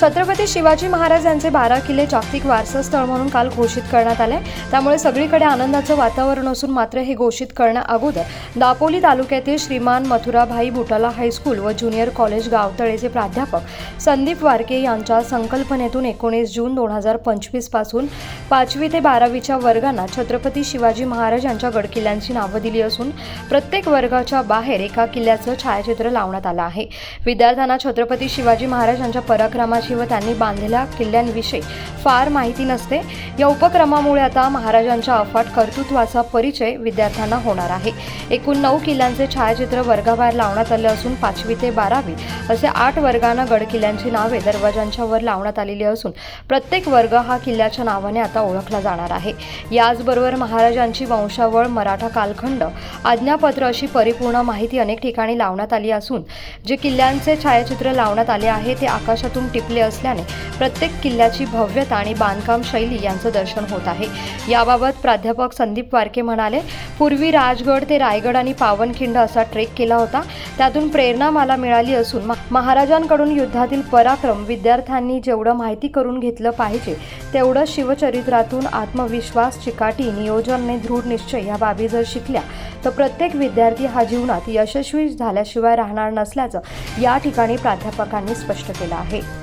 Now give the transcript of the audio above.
छत्रपती शिवाजी महाराज यांचे बारा किल्ले जागतिक वारसा स्थळ म्हणून काल घोषित करण्यात आले. त्यामुळे सगळीकडे आनंदाचं वातावरण असून मात्र हे घोषित करण्या अगोदर दापोली तालुक्यातील श्रीमान मथुराभाई बुटाला हायस्कूल व ज्युनियर कॉलेज गावतळेचे प्राध्यापक संदीप वारके यांच्या संकल्पनेतून एकोणीस जून दोन हजार पंचवीसपासून पाचवी ते बारावीच्या वर्गांना छत्रपती शिवाजी महाराज यांच्या गडकिल्ल्यांची नावं दिली असून प्रत्येक वर्गाच्या बाहेर एका किल्ल्याचं छायाचित्र लावण्यात आलं आहे. विद्यार्थ्यांना छत्रपती शिवाजी महाराज यांच्या पराक्रमाची व त्यांनी बांधलेल्या किल्ल्यांविषयी फार माहिती नसते. या उपक्रमामुळे आता महाराजांच्या अफाट कर्तृत्वाचा परिचय विद्यार्थ्यांना होणार आहे. एकूण नऊ किल्ल्यांचे छायाचित्र वर्गाबाहेर लावण्यात आले असून पाचवी ते बारावी असे आठ वर्गांना गडकिल्ल्यांची नावे दरवाजांच्या वर लावण्यात आलेली असून प्रत्येक वर्ग हा किल्ल्याच्या नावाने आता ओळखला जाणार आहे. याचबरोबर महाराजांची वंशावळ मराठा कालखंड आज्ञापत्र अशी परिपूर्ण माहिती अनेक ठिकाणी लावण्यात आली असून जे किल्ल्यांचे छायाचित्र लावण्यात आले आहे ते आकाशातून टिपले असल्याने प्रत्येक किल्ल्याची भव्यता आणि बांधकाम शैली यांचं दर्शन होत आहे. याबाबत प्राध्यापक संदीप वारके म्हणाले पूर्वी राजगड ते रायगड आणि पावनखिंड असा ट्रेक केला होता. त्यातून प्रेरणा मला मिळाली असून महाराजांकडून युद्धातील पराक्रम विद्यार्थ्यांनी जेवढं माहिती करून घेतलं पाहिजे तेवढं शिवचरित्रातून आत्मविश्वास चिकाटी नियोजन आणि दृढ निश्चय या बाबी जर शिकल्या तर प्रत्येक विद्यार्थी हा जीवनात यशस्वी झाल्याशिवाय राहणार नसल्याचं या ठिकाणी प्राध्यापकांनी स्पष्ट केलं आहे.